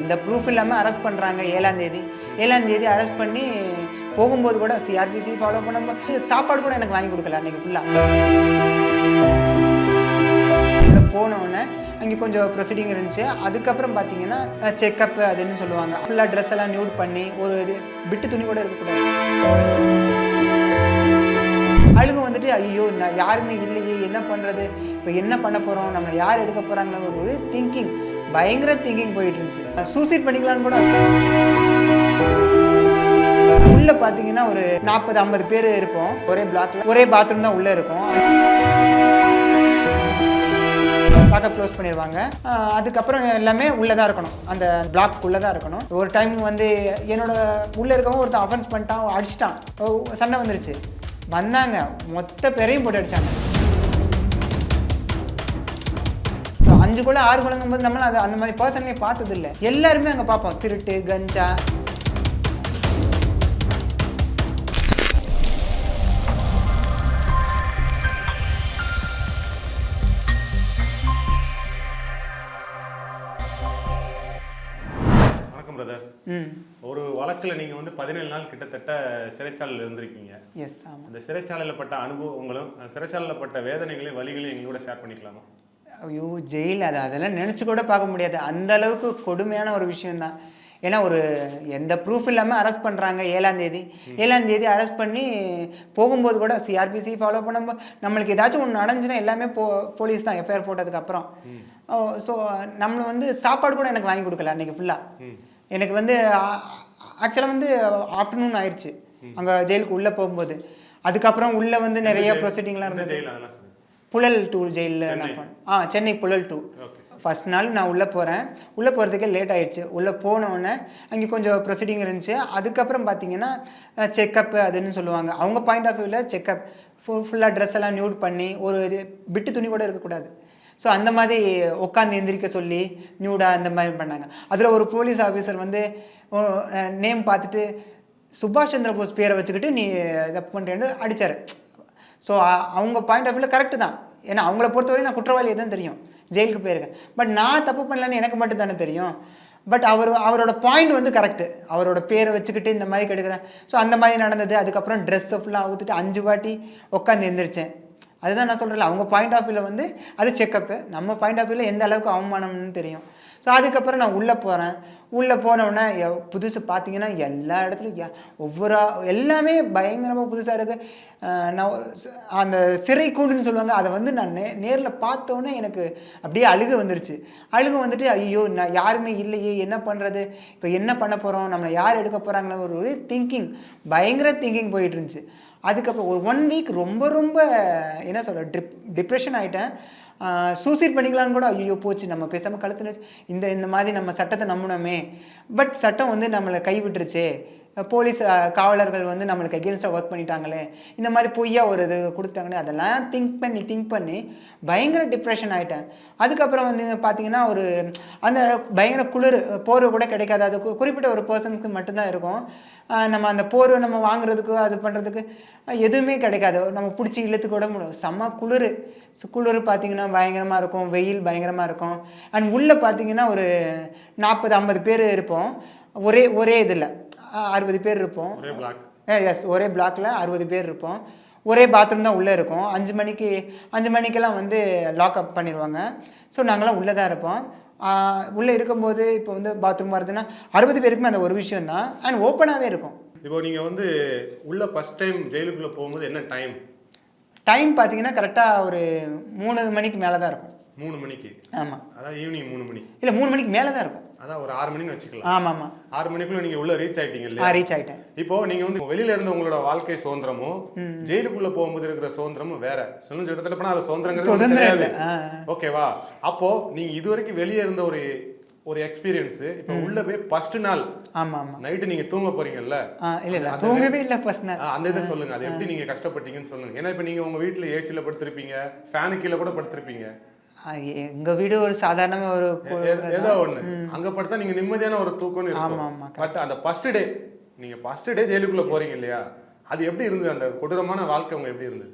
எந்த ப்ரூஃப் இல்லாமல் அரெஸ்ட் பண்ணுறாங்க ஏழாந்தேதி ஏழாந்தேதி அரெஸ்ட் பண்ணி போகும்போது கூட சிஆர்பிசி ஃபாலோ பண்ணும்போது சாப்பாடு கூட எனக்கு வாங்கி கொடுக்கல அன்றைக்கி ஃபுல்லாக போனோடனே அங்கே கொஞ்சம் ப்ரொசீடிங் இருந்துச்சு. அதுக்கப்புறம் பார்த்தீங்கன்னா செக்கப் அதுன்னு சொல்லுவாங்க. ஃபுல்லாக ட்ரெஸ் எல்லாம் நியூட் பண்ணி ஒரு இது பிட்டு துணி கூட இருக்கக்கூடாது. அழுகு வந்துட்டு ஐயோ நான் யாருமே இல்லையே என்ன பண்ணுறது இப்போ என்ன பண்ண போகிறோம் நம்மளை யார் எடுக்க போகிறாங்களோ ஒரு திங்கிங் பயங்கர திங்கிங் போயிட்டு இருந்துச்சு சூசைட் பண்ணிக்கலாம்னு கூட உள்ள பார்த்தீங்கன்னா ஒரு நாற்பது ஐம்பது பேர் இருப்போம். ஒரே பிளாக்ல ஒரே பாத்ரூம் தான் உள்ளே இருக்கும். பார்க்க க்ளோஸ் பண்ணிடுவாங்க அதுக்கப்புறம் எல்லாமே உள்ளே தான் இருக்கணும். அந்த பிளாக் உள்ளே தான் இருக்கணும். ஒரு டைம் வந்து என்னோட உள்ளே இருக்கவங்க ஒருத்தன் அஃபென்ஸ் பண்ணிட்டான் அடிச்சிட்டான். ஓ, சண்டை வந்துருச்சு. வந்தாங்க. மொத்த பேரையும் போட்டு அடிச்சாங்க. அஞ்சு குள்ள ஆறு குழங்கும் போது நம்மளாம் அது அந்த மாதிரி பர்சனே பார்த்தது இல்லை எல்லாருமே அங்கே பார்ப்போம் திருட்டு கஞ்சா. வணக்கம் பிரதர் ம். ஒரு வழக்கில் நீங்கள் வந்து பதினேழு நாள் கிட்டத்தட்ட சிறைச்சாலையில் இருந்திருக்கீங்க. எஸ் ஆமாம் அந்த சிறைச்சாலையில் பட்ட அனுபவங்களும் சிறைச்சாலையில் பட்ட வேதனைகளையும் வழிகளையும் எங்களோட ஷேர் பண்ணிக்கலாமா? ஐயோ ஜெயில் அது அதெல்லாம் நினச்சி கூட பார்க்க முடியாது. அந்த அளவுக்கு கொடுமையான ஒரு விஷயம்தான். ஏன்னா ஒரு எந்த ப்ரூஃப் இல்லாமல் அரெஸ்ட் பண்ணுறாங்க ஏழாம் தேதி. ஏழாம் தேதி அரெஸ்ட் பண்ணி போகும்போது கூட சிஆர்பிசி ஃபாலோ பண்ணும்போது நம்மளுக்கு ஏதாச்சும் ஒன்று நடந்துச்சுன்னா எல்லாமே போ போலீஸ் தான் எஃப்ஐஆர் போட்டதுக்கப்புறம் ஸோ நம்மளை வந்து சாப்பாடு கூட எனக்கு வாங்கி கொடுக்கல அன்றைக்கி ஃபுல்லாக எனக்கு வந்து ஆக்சுவலாக வந்து ஆஃப்டர்நூன் ஆயிடுச்சு அங்கே ஜெயிலுக்கு உள்ளே போகும்போது. அதுக்கப்புறம் உள்ளே வந்து நிறைய ப்ரொசீடிங்லாம் இருந்தது. புழல் டூ ஜெயிலில் நான் போனேன். ஆ Chennai Puzhal two okay. First நாள் நான் உள்ளே போகிறேன் உள்ளே போகிறதுக்கே லேட் ஆயிடுச்சு. உள்ளே போனோடனே அங்கே கொஞ்சம் ப்ரொசீடிங் இருந்துச்சு. அதுக்கப்புறம் பார்த்தீங்கன்னா செக்கப் அதுன்னு சொல்லுவாங்க. அவங்க பாயிண்ட் ஆஃப் வியூவில் செக்கப் ஃபுல் ஃபுல்லாக ட்ரெஸ் எல்லாம் நியூட் பண்ணி ஒரு இது பிட்டு துணி கூட இருக்கக்கூடாது. ஸோ அந்த மாதிரி உட்காந்து எந்திரிக்க சொல்லி நியூடாக அந்த மாதிரி பண்ணாங்க. அதில் ஒரு போலீஸ் ஆஃபீஸர் வந்து நேம் பார்த்துட்டு சுபாஷ் சந்திர போஸ் பேரை வச்சுக்கிட்டு நீ இதை பண்ணுறேன்னு அடித்தார் ஸோ அவங்க பாயிண்ட் ஆஃப் வியூவில் கரெக்டு தான். ஏன்னா அவங்கள பொறுத்தவரை நான் குற்றவாளியை தான் தெரியும் ஜெயிலுக்கு போயிருக்கேன். பட் நான் தப்பு பண்ணலன்னு எனக்கு மட்டும் தானே தெரியும். பட் அவர் அவரோட பாயிண்ட் வந்து கரெக்டு அவரோட பேரை வச்சுக்கிட்டு இந்த மாதிரி கெடுக்கிறேன். ஸோ அந்த மாதிரி நடந்தது. அதுக்கப்புறம் ட்ரெஸ்ஸை ஃபுல்லாக ஊற்றுட்டு அஞ்சு வாட்டி உட்காந்து எந்திரிச்சேன். அதுதான் நான் சொல்கிறேன் அவங்க பாயிண்ட் ஆஃப் வியூவில் வந்து அது செக்கப்பு நம்ம பாயிண்ட் ஆஃப் வியூவில் எந்த அளவுக்கு அவமானம்னு தெரியும். ஸோ அதுக்கப்புறம் நான் உள்ளே போகிறேன் உள்ளே போனவுடனே புதுசு பார்த்தீங்கன்னா எல்லா இடத்துலையும் ஒவ்வொரு எல்லாமே பயங்கரமாக புதுசாக இருக்குது நான் அந்த சிறை கூண்டுன்னு சொல்லுவாங்க அதை வந்து நான் நே நேரில் பார்த்தோன்னே எனக்கு அப்படியே அழுக வந்துருச்சு. அழுக வந்துட்டு ஐயோ நான் யாருமே இல்லையே என்ன பண்ணுறது இப்போ என்ன பண்ண போகிறோம் நம்மளை யார் எடுக்க போகிறாங்களோ ஒரு ஒரு திங்கிங் பயங்கர திங்கிங் போயிட்டு இருந்துச்சு. அதுக்கப்புறம் ஒரு ஒன் வீக் ரொம்ப ரொம்ப என்ன சொல்ற டிப் டிப்ரெஷன் ஆகிட்டேன் சூசைட் பண்ணிக்கலாம்னு கூட ஐயோ போச்சு. நம்ம பேசாமல் கழுத்துனச்சு இந்த இந்த மாதிரி நம்ம சட்டத்தை நம்பினோமே. பட் சட்டம் வந்து நம்மளை கைவிட்டுருச்சே போலீஸ் காவலர்கள் வந்து நம்மளுக்கு அகேன்ஸ்டாக ஒர்க் பண்ணிட்டாங்களே இந்த மாதிரி பொய்யா ஒரு இது கொடுத்துட்டாங்களே அதெல்லாம் திங்க் பண்ணி திங்க் பண்ணி பயங்கர டிப்ரெஷன் ஆகிட்டேன் அதுக்கப்புறம் வந்து பார்த்தீங்கன்னா ஒரு அந்த பயங்கர குளிர் போர்வை கூட கிடைக்காது. அது குறிப்பிட்ட ஒரு பர்சனுக்கு மட்டும்தான் இருக்கும். நம்ம அந்த போர்வை நம்ம வாங்குறதுக்கு அது பண்ணுறதுக்கு எதுவுமே கிடைக்காது. நம்ம பிடிச்சி இழுத்து கூட முடியும் செம்ம குளிர். ஸோ குளிர் பார்த்தீங்கன்னா பயங்கரமாக இருக்கும். வெயில் பயங்கரமாக இருக்கும். அண்ட் உள்ளே பார்த்தீங்கன்னா ஒரு நாற்பது ஐம்பது பேர் இருப்போம். ஒரே ஒரே இதில். அறுபது பேர் இருப்போம். எஸ் ஒரே பிளாக்ல அறுபது பேர் இருப்போம். ஒரே பாத்ரூம் தான் உள்ளே இருக்கும். அஞ்சு மணிக்கு அஞ்சு மணிக்கெல்லாம் வந்து லாக்அப் பண்ணிடுவாங்க ஸோ நாங்களாம் உள்ளே தான் இருப்போம். உள்ளே இருக்கும்போது இப்போ வந்து பாத்ரூம் வருதுன்னா அறுபது பேருக்குமே அந்த ஒரு விஷயம் தான். அண்ட் ஓப்பனாகவே இருக்கும். இப்போ நீங்கள் வந்து உள்ள ஃபர்ஸ்ட் டைம் ஜெயிலுக்குள்ளே போகும்போது என்ன டைம் டைம் பார்த்தீங்கன்னா கரெக்டாக ஒரு மூணு மணிக்கு மேலே தான் இருக்கும். மூணு மணிக்கு. ஆமாம் அதான் ஈவினிங் மூணு மணி. இல்லை மூணு மணிக்கு மேலே தான் இருக்கும். அதான் ஒரு ஆறு மணின்னு வச்சுக்கலாம். ஆமாம். ஆமாம் ஆறு மணிக்குள்ள நீங்க உள்ள ரீச் ஆயிட்டீங்க இல்லையா? ரீச் ஆகிட்டேன் இப்போ நீங்க வந்து வெளியில இருந்த உங்களோட வாழ்க்கை சுதந்திரமும் ஜெயிலுக்குள்ள போகும்போது இருக்கிற சுதந்திரமும் வேற. சொல்லுங்க இடத்துல போனா அது சுதந்திரங்கிறது ஓகேவா அப்போ நீங்க இது வரைக்கும் வெளியே இருந்த ஒரு ஒரு எக்ஸ்பீரியன்ஸ் இப்போ உள்ள போய் ஃபர்ஸ்ட் நாள் ஆமாம். ஆமாம் நைட்டு நீங்க தூங்க போறீங்கல்ல? இல்லை இல்லை. தூங்கவே இல்லை ஃபர்ஸ்ட் நாள். அந்த இதை சொல்லுங்க. அது எப்படி நீங்க கஷ்டப்பட்டீங்கன்னு சொல்லுங்க. ஏன்னா இப்போ நீங்க உங்க வீட்டுல ஏசில படுத்திருப்பீங்க ஃபேனு கீழே கூட படுத்திருப்பீங்க. எங்கள் வீடு ஒரு சாதாரண ஒரு ஏதோ ஒண்ணு. அங்க படுத்தா நீங்க நிம்மதியான ஒரு தூக்கம்னு ஆமா, இருக்கும் பட் அந்த ஃபர்ஸ்ட் டே நீங்க ஃபர்ஸ்ட் டே ஜெயிலுக்குள்ள போறீங்க இல்லையா? அது எப்படி இருந்தது? அந்த கொடூரமான வாழ்க்கை உங்க எப்படி இருந்தது?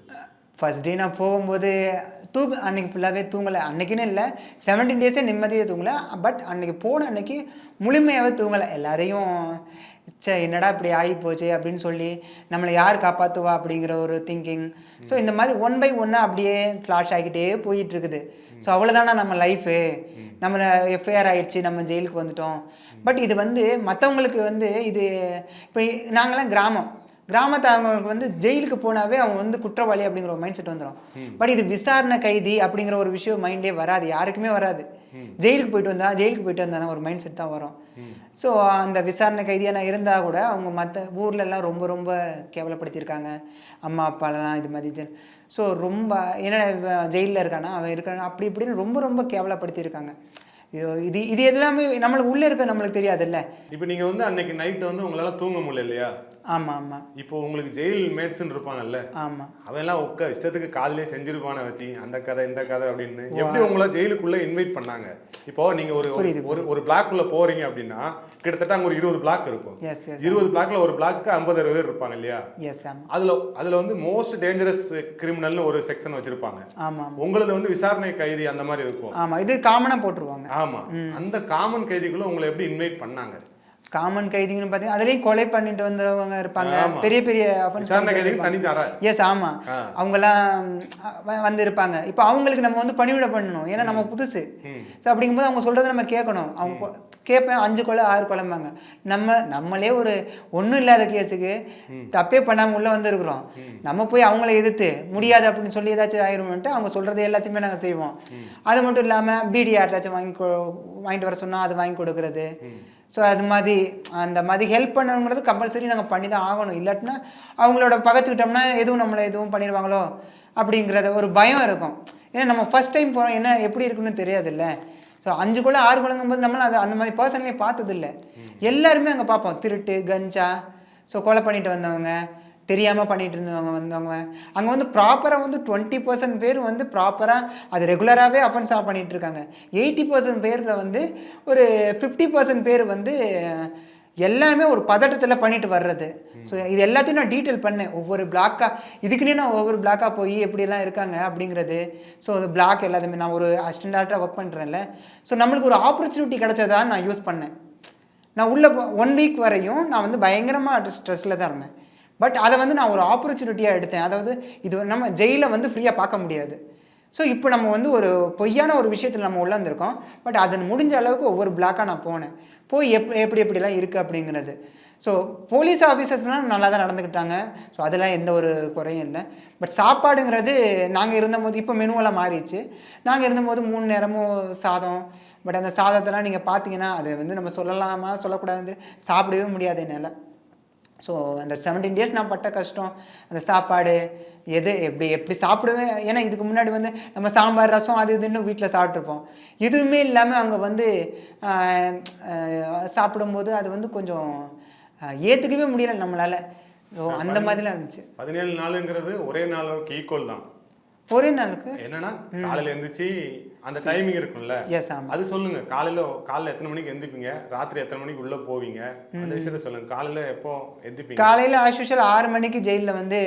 ஃபர்ஸ்ட் டே நான் போகும்போது தூக்கு அன்னைக்கு ஃபுல்லாகவே தூங்கலை. அன்னைக்குன்னு இல்லை செவன்டீன் டேஸே நிம்மதியாக தூங்கலை. பட் அன்னைக்கு போன அன்னைக்கு முழுமையாகவே தூங்கலை. எல்லாரையும் ச்சே என்னடா இப்படி ஆகி போச்சு அப்படின்னு சொல்லி நம்மளை யார் காப்பாற்றுவா அப்படிங்கிற ஒரு திங்கிங் ஸோ இந்த மாதிரி ஒன் பை ஒன்னாக அப்படியே ஃப்ளாஷ் ஆகிக்கிட்டே போயிட்டு இருக்குது ஸோ அவ்வளோதானா நம்ம லைஃபு நம்ம எஃப்ஐஆர் ஆயிடுச்சு நம்ம ஜெயிலுக்கு வந்துட்டோம். பட் இது வந்து மற்றவங்களுக்கு வந்து இது இப்போ நாங்களாம் கிராமம். கிராமத்து அவங்களுக்கு வந்து ஜெயிலுக்கு போனாவே அவங்க வந்து குற்றவாளி அப்படிங்கிற ஒரு மைண்ட் செட் வந்துடும் பட் இது விசாரணை கைதி அப்படிங்கிற ஒரு விஷயம் மைண்டே வராது. யாருக்குமே வராது. ஜெயிலுக்கு போயிட்டு வந்தா ஜெயிலுக்கு போயிட்டு வந்தானா ஒரு மைண்ட் செட் தான் வரும். ஸோ அந்த விசாரணை கைதியான இருந்தால் கூட அவங்க மற்ற ஊர்லெல்லாம் ரொம்ப ரொம்ப கேவலப்படுத்தியிருக்காங்க. அம்மா அப்பாலெலாம் இது மாதிரி ஸோ ரொம்ப என்ன ஜெயிலில் இருக்கானா? அவன் இருக்கானா அப்படி இப்படின்னு ரொம்ப ரொம்ப கேவலப்படுத்தியிருக்காங்க. இது இது எல்லாமே நம்மளுக்கு உள்ளே இருக்க நம்மளுக்கு தெரியாதுல்ல. இப்போ நீங்கள் வந்து அன்னைக்கு நைட்டு வந்து உங்களால் தூங்க முடியல இல்லையா ஆமாம் ஆமாம் இப்போ உங்களுக்கு ஜெயில் மேட்ஸ்ன்னு இருப்பாங்கல்ல ஆமாம் அவன் எல்லாம் உட்கா இஷ்டத்துக்கு காதலே செஞ்சிருப்பான வச்சு அந்த கதை இந்த கதை அப்படின்னு. எப்படி உங்களை ஜெயிலுக்குள்ள இன்வைட் பண்ணாங்க? இப்போ நீங்க ஒரு ஒரு- ஒரு பிளாக்குள்ள போறீங்க அப்படின்னா கிட்டத்தட்ட அங்க ஒரு இருபது பிளாக் இருக்கும். இருபது பிளாக்ல ஒரு பிளாக்கு ஐம்பது அறுபது பேர் இருப்பாங்க இல்லையா? அதுல அதுல வந்து மோஸ்ட் டேஞ்சரஸ் கிரிமினல்னு ஒரு செக்ஷன் வச்சிருப்பாங்க. ஆமாம் உங்களது வந்து விசாரணை கைதி அந்த மாதிரி இருக்கும். ஆமாம் இது காமனாக போட்டுருவாங்க. ஆமா. அந்த காமன் கைதிக்குள்ள உங்களை எப்படி இன்வைட் பண்ணாங்க? காமன் கைதிங்கன்னு பார்த்தீங்கன்னா அதுலேயும் கொலை பண்ணிட்டு வந்தவங்க இருப்பாங்க. பெரிய பெரிய தர எஸ் ஆமாம். அவங்கெல்லாம் வ- வந்து இருப்பாங்க இப்போ அவங்களுக்கு நம்ம வந்து பணிவிட பண்ணணும். ஏன்னா நம்ம புதுசு. ஸோ அப்படிங்கும்போது அவங்க சொல்கிறத நம்ம கேட்கணும். அவங்க கேட்பேன் அஞ்சு கொலை ஆறு கொலைம்பாங்க. நம்ம நம்மளே ஒரு ஒன்றும் இல்லாத கேஸுக்கு தப்பே பண்ணாமல் உள்ளே வந்திருக்கிறோம். நம்ம போய் அவங்கள எதிர்த்து முடியாது அப்படின்னு சொல்லி ஏதாச்சும் ஆயிரும்ன்ட்டு அவங்க சொல்கிறது எல்லாத்தையுமே நாங்கள் செய்வோம். அது மட்டும் இல்லாமல் பிடி யார்ட்டாச்சும் வாங்கி வாங்கிட்டு வர சொன்னால் அது வாங்கி கொடுக்கறது. ஸோ அது மாதிரி அந்த மாதிரி ஹெல்ப் பண்ணணுங்கிறது கம்பல்சரி நாங்கள் பண்ணி தான் ஆகணும். இல்லாட்டினா அவங்களோட பகைச்சிக்கிட்டோம்னா எதுவும் நம்மளை எதுவும் பண்ணிடுவாங்களோ அப்படிங்கிறத ஒரு பயம் இருக்கும். ஏன்னா நம்ம ஃபர்ஸ்ட் டைம் போகிறோம் என்ன எப்படி இருக்குன்னு தெரியாதுல்ல. ஸோ அஞ்சு குள்ள ஆறு குழங்கும்போது நம்மளாம் அது அந்த மாதிரி பர்சனலே பார்த்ததில்ல. எல்லாருமே அங்கே பார்ப்போம். திருட்டு கஞ்சா ஸோ கொலை பண்ணிட்டு வந்தவங்க. தெரியாமல் பண்ணிட்டு இருந்தவங்க வந்தவங்க. அங்கே வந்து ப்ராப்பராக வந்து டுவெண்ட்டி பர்சன்ட் பேர் வந்து ப்ராப்பராக அது ரெகுலராகவே அஃபென்ஸாக பண்ணிட்டு இருக்காங்க எயிட்டி பர்சன்ட் பேரில் வந்து ஒரு ஃபிஃப்டி பர்சன்ட் பேர் வந்து எல்லாமே ஒரு பதட்டத்தில் பண்ணிட்டு வர்றது. ஸோ இது எல்லாத்தையும் நான் டீட்டெயில் பண்ணேன். ஒவ்வொரு பிளாக்காக இதுக்குன்னே நான் ஒவ்வொரு பிளாக்காக போய் எப்படியெல்லாம் இருக்காங்க அப்படிங்கிறது. ஸோ அது பிளாக் எல்லாத்தையுமே நான் ஒரு அசிஸ்டண்டாக ஒர்க் பண்ணுறேன்ல ஸோ நம்மளுக்கு ஒரு ஆப்பர்ச்சுனிட்டி கிடைச்சதா நான் யூஸ் பண்ணேன். நான் உள்ள ஒன் வீக் வரையும் நான் வந்து பயங்கரமாக ஸ்ட்ரெஸ்ஸில் தான் இருந்தேன். பட் அதை வந்து நான் ஒரு ஆப்பர்ச்சுனிட்டியாக எடுத்தேன். அதாவது இது நம்ம ஜெயிலை வந்து ஃப்ரீயாக பார்க்க முடியாது. ஸோ இப்போ நம்ம வந்து ஒரு பொய்யான ஒரு விஷயத்தில் நம்ம உள்ள வந்திருக்கோம் பட் அதன் முடிஞ்ச அளவுக்கு ஒவ்வொரு பிளாக்காக நான் போனேன். போய் எப் எப்படி எப்படிலாம் இருக்குது அப்படிங்கிறது. ஸோ போலீஸ் ஆஃபீஸர்ஸ்லாம் நல்லா தான் நடந்துக்கிட்டாங்க. ஸோ அதெல்லாம் எந்த ஒரு குறையும் இல்லை. பட் சாப்பாடுங்கிறது நாங்கள் இருந்தபோது இப்போ மெனுவெல்லாம் மாறிடுச்சு. நாங்கள் இருந்தபோது மூணு நேரமும் சாதம். பட் அந்த சாதத்தெல்லாம் நீங்கள் பார்த்தீங்கன்னா அது வந்து நம்ம சொல்லலாமா சொல்லக்கூடாது சாப்பிடவே முடியாது என்னால். ஸோ அந்த செவன்டீன் டேஸ் நான் பட்ட கஷ்டம் அந்த சாப்பாடு எது எப்படி எப்படி சாப்பிடுவேன்? ஏன்னா இதுக்கு முன்னாடி வந்து நம்ம சாம்பார் ரசம் அது இதுன்னு வீட்டில் சாப்பிட்ருப்போம் எதுவுமே இல்லாமல் அங்கே வந்து சாப்பிடும்போது அது வந்து கொஞ்சம் ஆஹ், ஏத்துக்கவே முடியல நம்மளால. ஸோ அந்த மாதிரிலாம் இருந்துச்சு. பதினேழு நாளுங்கிறது ஒரே நாளுக்கு ஈக்குவல் தான். ஒரே நாளுக்கு? என்னன்னா காலையில எந்திரிச்சு அந்த டைமிங் இருக்கும்ல. எஸ் ஆமாம் அது சொல்லுங்க. காலையில காலையில எத்தனை மணிக்கு எந்திப்பீங்க ராத்திரி எத்தனை மணிக்கு உள்ள போவீங்க? அந்த விஷயத்த சொல்லுங்க. காலையில எப்போ எந்திப்பீங்க காலையில் ஆஸ்யூஷுவல் ஆறு மணிக்கு ஜெயிலில் வந்து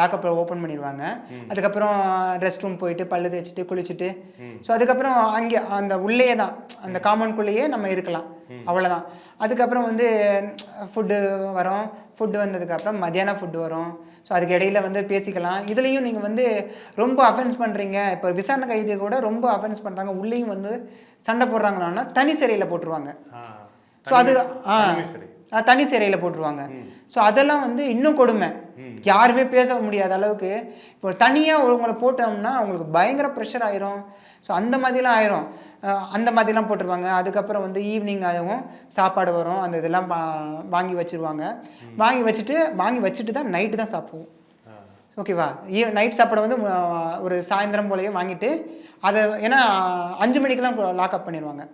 லாக்கப்பில் ஓப்பன் பண்ணிடுவாங்க. அதுக்கப்புறம் ரெஸ்ட் ரூம் போயிட்டு பல்லு தேய்ச்சிட்டு குளிச்சுட்டு. ஸோ அதுக்கப்புறம் அங்கே அந்த உள்ளேயே தான். அந்த காம்பவுண்ட்குள்ளேயே நம்ம இருக்கலாம். அவ்வளோதான் அதுக்கப்புறம் வந்து ஃபுட்டு வரும். ஃபுட்டு வந்ததுக்கப்புறம் மத்தியானம் ஃபுட்டு வரும். ஸோ அதுக்கு இடையில வந்து பேசிக்கலாம். இதுலேயும் நீங்கள் வந்து ரொம்ப அஃபென்ஸ் பண்ணுறீங்க இப்போ விசாரணை கைதி கூட ரொம்ப அஃபென்ஸ் பண்ணுறாங்க உள்ளேயும் வந்து சண்டை போடுறாங்கன்னா தனி சிறையில் போட்டுருவாங்க. ஸோ அது ஆ தனி சிறையில் போட்டுருவாங்க. ஸோ அதெல்லாம் வந்து இன்னும் கொடுமை. யாருமே பேச முடியாத அளவுக்கு இப்போ தனியாக ஒருவங்களை போட்டோம்னா அவங்களுக்கு பயங்கர ப்ரெஷர் ஆயிரும். ஸோ அந்த மாதிரிலாம் ஆயிரும். அந்த மாதிரிலாம் போட்டுருவாங்க. அதுக்கப்புறம் வந்து ஈவினிங் ஆகும் சாப்பாடு வரும். அந்த இதெல்லாம் வாங்கி வச்சிருவாங்க. வாங்கி வச்சுட்டு வாங்கி வச்சுட்டு தான் நைட்டு தான் சாப்பிடுவோம். ஓகேவா? நைட் சாப்பாடு வந்து ஒரு சாயந்தரம் போலயே வாங்கிட்டு அதை ஏன்னா அஞ்சு மணிக்கெல்லாம் லாக்அப் பண்ணிடுவாங்க.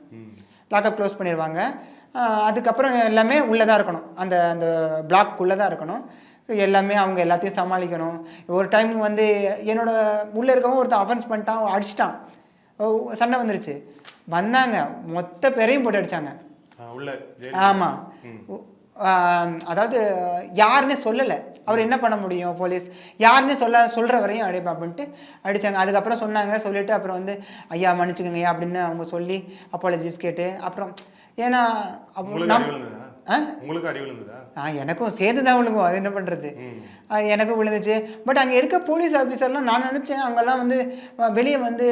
லாக்அப் க்ளோஸ் பண்ணிடுவாங்க அதுக்கப்புறம் எல்லாமே உள்ளே தான் இருக்கணும். அந்த அந்த பிளாக்குள்ளே தான் இருக்கணும். ஸோ எல்லாமே அவங்க எல்லாத்தையும் சமாளிக்கணும். ஒரு டைம் வந்து என்னோட உள்ளே இருக்கவன் ஒருத்தன் அஃபென்ஸ் பண்ணிட்டான் அடிச்சிட்டான். சண்டை வந்துருச்சு. வந்தாங்க. மொத்த பேரையும் போட்டு ஜெயில் ஆமாம் அதாவது யாருன்னே சொல்லலை. அவர் என்ன பண்ண முடியும் போலீஸ்? யாருன்னே சொல்ல சொல்கிற வரையும் அடிப்பா அப்படின்ட்டு அடித்தாங்க அதுக்கப்புறம் சொன்னாங்க சொல்லிட்டு அப்புறம் வந்து ஐயா மன்னிச்சுக்கோங்க ஐயா அப்படின்னு அவங்க சொல்லி அப்பாலஜிஸ் கேட்டு அப்புறம் ஏன்னா எனக்கும் சேர்ந்து தான் விழுகும். அது என்ன பண்ணுறது எனக்கும் விழுந்துச்சு. பட் அங்கே இருக்க போலீஸ் ஆஃபீஸர்லாம் நான் நினச்சேன் அங்கெல்லாம் வந்து வெளியே வந்து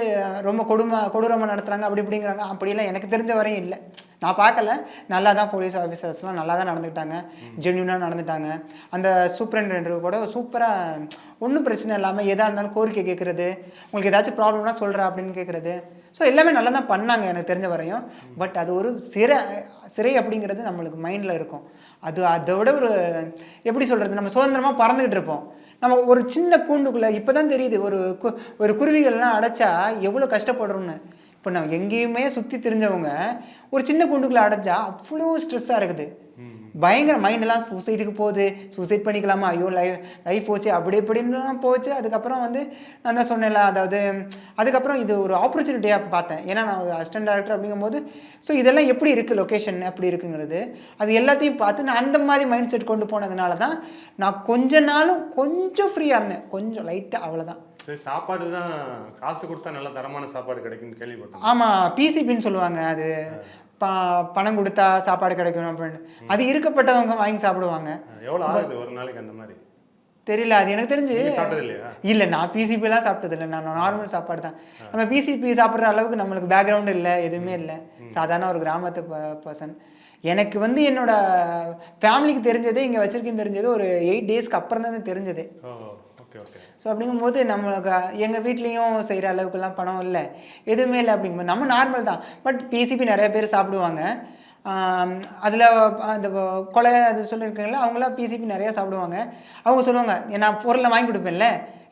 ரொம்ப கொடுமை கொடூரமாக நடத்துகிறாங்க அப்படி இப்படிங்கிறாங்க. அப்படிலாம் எனக்கு தெரிஞ்ச வரையும் இல்லை. நான் பார்க்கல. நல்லா தான் போலீஸ் ஆஃபீஸர்ஸ்லாம் நல்லா தான் நடந்துக்கிட்டாங்க ஜென்யூனாக நடந்துட்டாங்க. அந்த சூப்பரண்ட் கூட சூப்பராக ஒன்றும் பிரச்சனை இல்லாமல் எதாக இருந்தாலும் கோரிக்கை கேட்குறது உங்களுக்கு ஏதாச்சும் ப்ராப்ளம்னா சொல்கிறா அப்படின்னு கேட்குறது ஸோ எல்லாமே நல்லா தான் பண்ணாங்க எனக்கு தெரிஞ்ச வரையும். பட் அது ஒரு சிறை சிறை அப்படிங்கிறது நம்மளுக்கு மைண்டில் இருக்கும். அது அதை விட ஒரு எப்படி சொல்கிறது நம்ம சுதந்திரமாக பறந்துக்கிட்டு இருப்போம். நம்ம ஒரு சின்ன கூண்டுக்குள்ளே இப்போ தான் தெரியுது ஒரு கு ஒரு குருவிகள்லாம் அடைச்சா எவ்வளோ கஷ்டப்படுறோம்னு. இப்போ நம்ம எங்கேயுமே சுற்றி தெரிஞ்சவங்க ஒரு சின்ன குண்டுக்குள்ளே அடைஞ்சா அவ்வளோ ஸ்ட்ரெஸ்ஸாக இருக்குது. பயங்கர மைண்டெல்லாம் சூசைடுக்கு போகுது. சூசைட் பண்ணிக்கலாமா? ஐயோ லைஃப் லைஃப் போச்சு. அப்படி இப்படின்லாம் போச்சு. அதுக்கப்புறம் வந்து நான் தான் சொன்னேன்ல அதாவது அதுக்கப்புறம் இது ஒரு ஆப்பர்ச்சுனிட்டியாக பார்த்தேன். ஏன்னா நான் ஒரு அசிஸ்டன்ட் டேரக்டர் அப்படிங்கும்போது ஸோ இதெல்லாம் எப்படி இருக்குது லொக்கேஷன் எப்படி இருக்குங்கிறது அது எல்லாத்தையும் பார்த்து நான் அந்த மாதிரி மைண்ட் செட் கொண்டு போனதுனால தான் நான் கொஞ்ச நாளும் கொஞ்சம் ஃப்ரீயாக இருந்தேன். கொஞ்சம் லைட்டாக அவ்வளோதான் சரி சாப்பாடு தான் காசு கொடுத்தா நல்ல தரமான சாப்பாடு கிடைக்கும்னு கேள்விப்பட்டேன். ஆமாம் பிசிபின்னு சொல்லுவாங்க அது. ப பணம் கொடுத்தா சாப்பாடு கிடைக்கும் அப்படின்னு. அது இருக்கப்பட்டவங்க வாங்கி சாப்பிடுவாங்க. எவ்வளவு ஆகுது ஒரு நாளைக்கு அந்த மாதிரி? தெரியல அது எனக்கு தெரிஞ்சு இல்லை நான் பிசிபிலாம் சாப்பிட்டது இல்லை. நான் நார்மல் சாப்பாடு தான். நம்ம பிசிபி சாப்பிட்ற அளவுக்கு நம்மளுக்கு பேக்ரவுண்ட் இல்லை எதுவுமே இல்லை. சாதாரண ஒரு கிராமத்து பர்சன் எனக்கு வந்து என்னோட ஃபேமிலிக்கு தெரிஞ்சதே இங்கே வச்சிருக்கேன்னு தெரிஞ்சது ஒரு எயிட் டேஸ்க்கு அப்புறம் தான் தெரிஞ்சதே. ஸோ அப்படிங்கும்போது நம்மளுக்கு எங்கள் வீட்லேயும் செய்கிற அளவுக்குலாம் பணம் இல்லை. எதுவுமே இல்லை அப்படிங்கும்போது நம்ம நார்மல் தான். பட் பிசிபி நிறைய பேர் சாப்பிடுவாங்க. அதில் அந்த கொலை அது சொல்லியிருக்கீங்களா அவங்களாம் பிசிபி நிறையா சாப்பிடுவாங்க. அவங்க சொல்லுவாங்க நான் பொருளை வாங்கி கொடுப்பேன்ல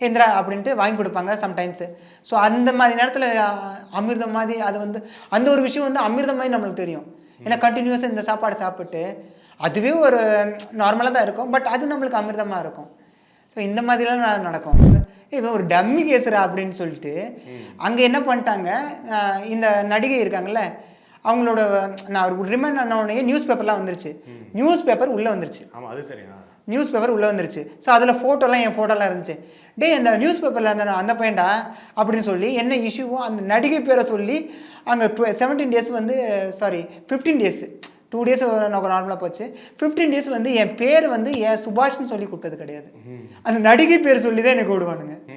எந்திரா அப்படின்ட்டு வாங்கி கொடுப்பாங்க சம்டைம்ஸு ஸோ அந்த மாதிரி நேரத்தில் அமிர்தம் மாதிரி அது வந்து அந்த ஒரு விஷயம் வந்து அமிர்தம் மாதிரி நம்மளுக்கு தெரியும். ஏன்னா கண்டினியூஸாக இந்த சாப்பாடு சாப்பிட்டு அதுவே ஒரு நார்மலாக தான் இருக்கும். பட் அது நம்மளுக்கு அமிர்தமாக இருக்கும். ஸோ இந்த மாதிரிலாம் நடக்கும். இவன் ஒரு டம்மி கேசுரா அப்படின்னு சொல்லிட்டு அங்கே என்ன பண்ணிட்டாங்க? இந்த நடிகை இருக்காங்கல்ல அவங்களோட நான் ஒரு ரிமைண்ட் ஆன உடனே நியூஸ் பேப்பர்லாம் வந்துருச்சு. நியூஸ் பேப்பர் உள்ளே வந்துருச்சு. ஆமா அது தெரியும். நியூஸ் பேப்பர் உள்ளே வந்துருச்சு. ஸோ அதில் ஃபோட்டோலாம் என் ஃபோட்டோலாம் இருந்துச்சு. டேய் அந்த நியூஸ் பேப்பரில் அந்த அந்த பையன்டா அப்படின்னு சொல்லி என்ன இஷ்யூவோ அந்த நடிகை பேரை சொல்லி அங்கே செவன்டீன் டேஸ் வந்து sorry fifteen days two days நமக்கு நார்மலாக போச்சு. ஃபிஃப்டீன் டேஸ் வந்து என் பேர் வந்து என் சுபாஷ்னு சொல்லி கூப்பிட்டது கிடையாது. அந்த நடிகை பேர் சொல்லி தான் எனக்கு விடுவானுங்க